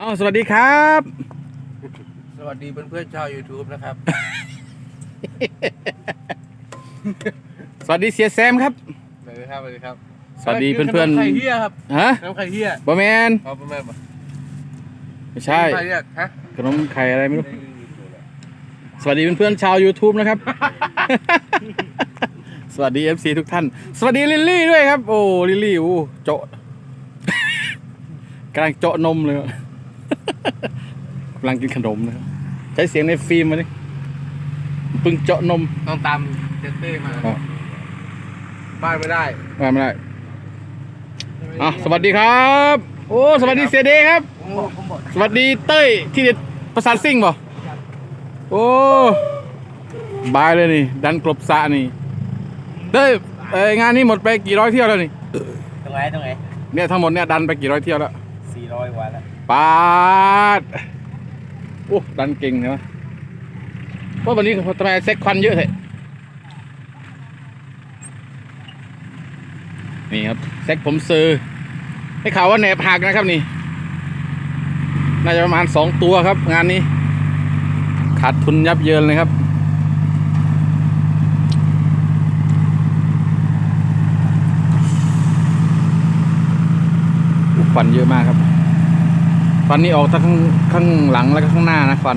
อ้าวสวัสดีครับ สวัสดีเพื่อนๆชาว YouTube นะครับ สวัสดีเสียแซมครับ สวัสดีครับ สวัสดีครับสวัสดีเพื่อนๆขมไข่เฮียครับฮะขนมไข่เฮียบอแมนเอาไปแม่มาไม่ใช่ใครเรียกฮะขนมไข่อะไรไม่รู้ สวัสดีเพื่อนๆชาว YouTube นะครับ สวัสดี FC ทุกท่าน สวัสดีลิลลี่ด้วยครับ โอ้ลิลลี่โอ้โจะกำลังเจาะนมเลย กำลังกินขนมนะครับ ใช้เสียงในฟิล์มมาดิปึงเจาะนมต้องตามเจเต้มาอ๋อบ้านไม่ได้มาไม่ได้อะสวัสดีครับ โอ้สวัสดีเสียเดย์ครับโอ้ผมบอกสวัสดีเต้ยที่เด็ดประสานซิ่งบ่โอ้บายเลยนี่ ดันกลบสระนี่ เต้ยเอ้ยงานนี้หมดไปกี่ร้อยเที่ยวแล้วนี่ ตรงไหนตรงไหนเนี่ยทั้งหมดเนี่ยดันไปกี่ร้อยเที่ยวแล้ว สี่ร้อยกว่าแล้ว ปาดโอ้ดันเก่งเหรอว่าะวันนี้ทำไมเซ็กควันเยอะเถอะนี่ครับเซ็กผมซื้อให้ข่าวว่าแหนบหักนะครับนี่ น่าจะประมาณสองตัวครับ งานนี้ ขาดทุนยับเยินเลยครับควันเยอะมากครับ ควันนี้ออกทั้งข้างหลังแล้วก็ข้างหน้านะควัน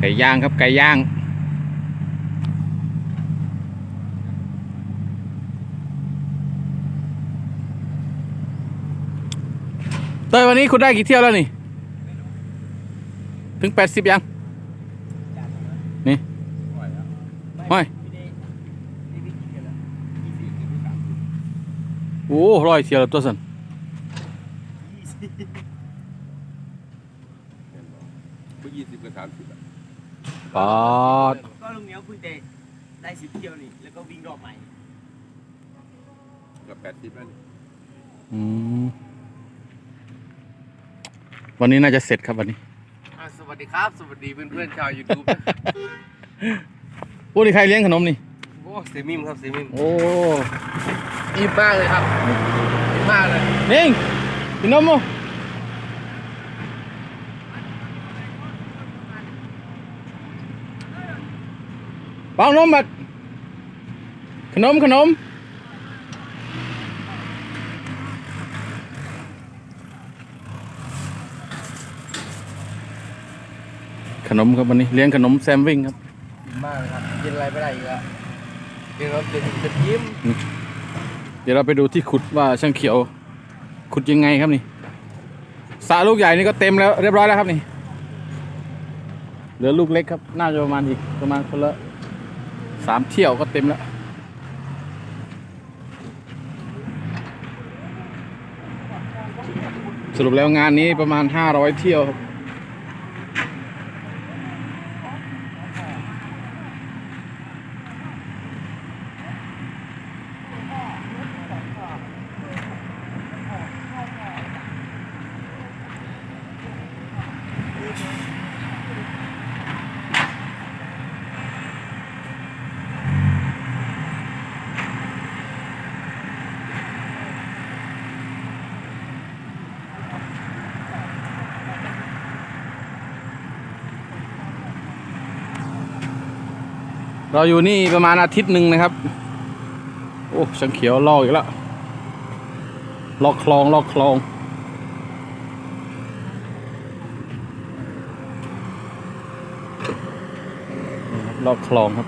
ไก่ย่างครับไก่ย่าง เต้ยวันนี้คุณได้กี่เที่ยวแล้วนี่ ถึงแปดสิบยัง นี่ไม่โอ้ร้อยเที่ยวแล้วตัวสันก็ยี่สิบกับสามสิบอะปอดก็ลุงเหนียวคุยเตะได้สิบเที่ยวนี่ แล้วก็วิ่งรอบใหม่กับแปดสิบแล้วนี่อืม วันนี้น่าจะเสร็จครับวันนี้อะสวัสดีครับ สวัสดีเพื่อนๆชาว YouTube นะโอ้นี่ใครเลี้ยงขนมนี่ โอ้เซมิมครับเซมิมโอ้อิ่มมากเลยครับอิ่มมากเลยนิ่งกินนมมั้เปล่านมบัดขนมขนม ขนมครับวันนี้เลี้ยงขนมแซมวิ่งครับอิ่มมากเลยครับกินอะไรไม่ได้อีกแล้วกินแล้วจะจะยิ้ม เดี๋ยวเราไปดูที่ขุดว่าช่างเขียว ขุดยังไงครับนี่สระลูกใหญ่นี่ก็เต็มแล้วเรียบร้อยแล้วครับนี่เหลือลูกเล็กครับ น่าจะประมาณอีกประมาณคนละสามเที่ยวก็เต็มแล้วสรุปแล้วงานนี้ประมาณห้าร้อยเที่ยวครับ เราอยู่นี่ประมาณอาทิตย์หนึ่งนะครับ โอ้ช่างเขียวลอกอีกแล้วลอกคลองลอกคลอง ลอกคลองครับ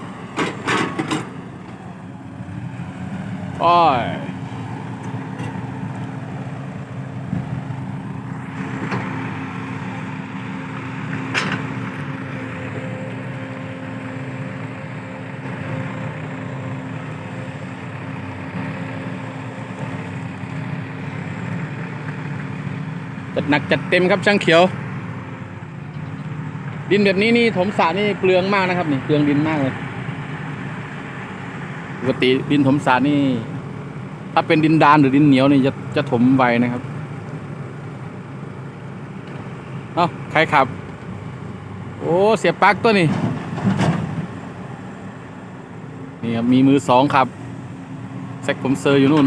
โอ้ยจัดหนักจัดเต็มครับช่างเขียว ดินแบบนี้นี่ถมสระนี่เปลืองมากนะครับ นี่เปลืองดินมากเลยปกติดินถมสระนี่ ถ้าเป็นดินดานหรือดินเหนียวนี่จะจะถมไวนะครับเอาใครขับ โอ้เสียบปลั๊กตัวนี้นี่ครับมีมือสองครับแซกผมเซอร์อยู่นู่น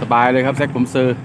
สบายเลยครับแซกผมเซอร์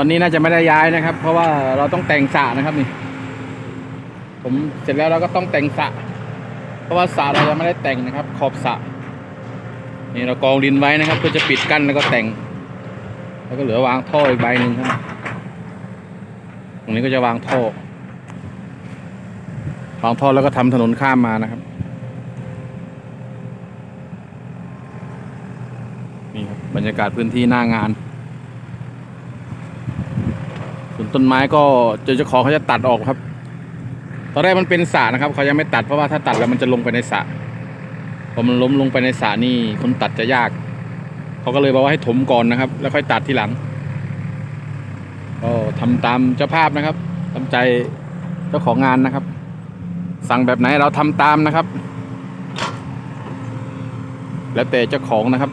วันนี้น่าจะไม่ได้ย้ายนะครับ เพราะว่าเราต้องแต่งสระนะครับนี่ ผมเสร็จแล้วเราก็ต้องแต่งสระเพราะว่าสระเรายังไม่ได้แต่งนะครับ ขอบสระนี่เรากองดินไว้นะครับเพื่อจะปิดกั้นแล้วก็แต่ง แล้วก็เหลือวางท่ออีกใบหนึ่งครับ ตรงนี้ก็จะวางท่อวางท่อแล้วก็ทำถนนข้ามมานะครับนี่ครับบรรยากาศพื้นที่หน้างาน ส่วน ต้นไม้ก็เจ้าของเขาจะตัดออกครับ ตอนแรกมันเป็นสระนะครับเขายังไม่ตัดเพราะว่าถ้าตัดแล้วมันจะลงไปในสระพอมันล้มลงไปในสระนี่คนตัดจะยากเขาก็เลยบอกว่าให้ถมก่อนนะครับ แล้วค่อยตัดทีหลัง ก็ทำตามเจ้าภาพนะครับตามใจเจ้าของงานนะครับ สั่งแบบไหนเราทำตามนะครับ แล้วแต่เจ้าของนะครับ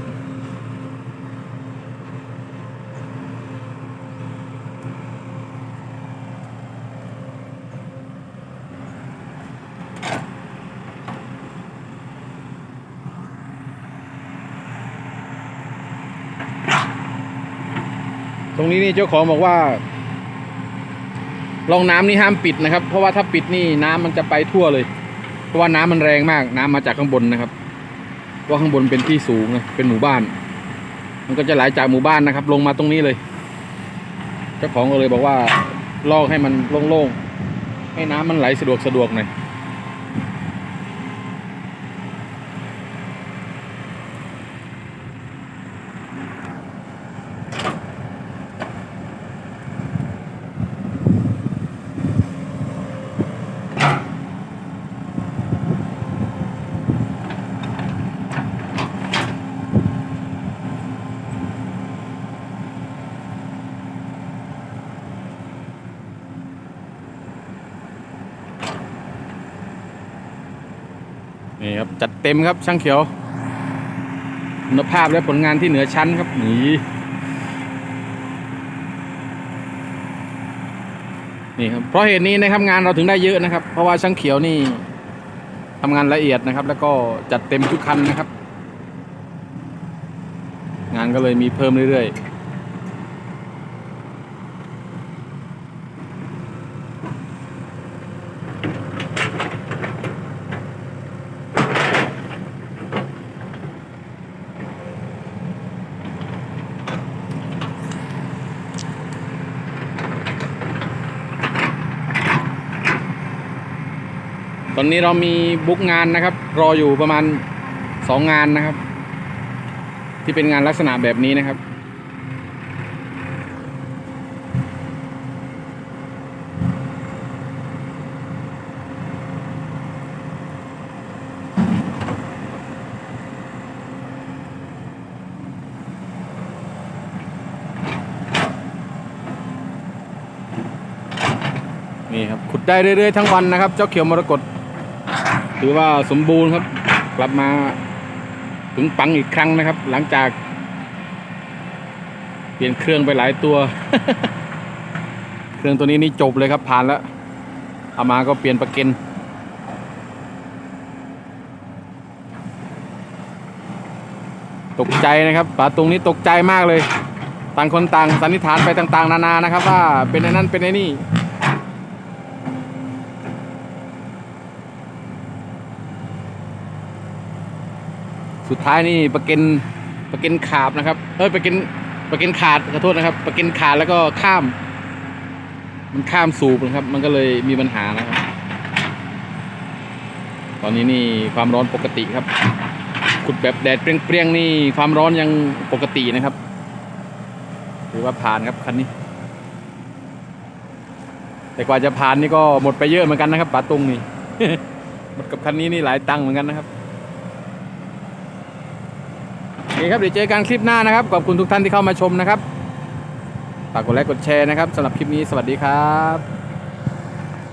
ตรงนี้นี่เจ้าของบอกว่าร่องน้ำนี่ห้ามปิดนะครับ เพราะว่าถ้าปิดนี่น้ำมันจะไปทั่วเลย เพราะว่าน้ำมันแรงมาก น้ำมาจากข้างบนนะครับเพราะข้างบนเป็นที่สูงนะเป็นหมู่บ้าน มันก็จะไหลจากหมู่บ้านนะครับ ลงมาตรงนี้เลย เจ้าของก็เลยบอกว่าลอกให้มันโล่งๆให้น้ำมันไหลสะดวกสะดวกหน่อย เต็มครับช่างเขียวคุณภาพและผลงานที่เหนือชั้นครับนี่นี่ครับเพราะเหตุนี้นะครับงานเราถึงได้เยอะนะครับ เพราะว่าช่างเขียวนี่ทำงานละเอียดนะครับ แล้วก็จัดเต็มทุกคันนะครับ งานก็เลยมีเพิ่มเรื่อยๆ ตอนนี้เรามีบุ๊กงานนะครับ รออยู่ประมาณสองงานนะครับ ที่เป็นงานลักษณะแบบนี้นะครับ นี่ครับขุดได้เรื่อยๆทั้งวันนะครับ เจ้าเขียวมรกต ถือว่าสมบูรณ์ครับ กลับมาถึงปังอีกครั้งนะครับ หลังจาก เปลี่ยนเครื่องไปหลายตัว เครื่องตัวนี้นี่จบเลยครับผ่านแล้วเอามาก็เปลี่ยนประเก็นตกใจนะครับป๋าตุงนี่ตกใจมากเลย ต่างคนต่างสันนิษฐานไปต่าง ๆ นานานะครับ ว่าเป็นไอ้นั่นเป็นไอ้นี่ สุดท้ายนี่ประเก็นประเก็นขาบนะครับเอ้ยประเก็นประเก็นขาดขอโทษนะครับ ประเก็นขาดแล้วก็ข้าม มันข้ามสูบนะครับ มันก็เลยมีปัญหานะครับ ตอนนี้นี่ความร้อนปกติครับขุดแบบแดดเปรี้ยงๆนี่ความร้อนยังปกตินะครับถือว่าผ่านครับคันนี้ แต่กว่าจะผ่านนี่ก็หมดไปเยอะเหมือนกันนะครับป๋าตุงนี่หมดกับคันนี้นี่หลายตังค์เหมือนกันนะครับ โอเคครับเดี๋ยวเจอกันคลิปหน้านะครับ ขอบคุณทุกท่านที่เข้ามาชมนะครับ ฝากกดไลค์กดแชร์นะครับสำหรับคลิปนี้สวัสดีครับ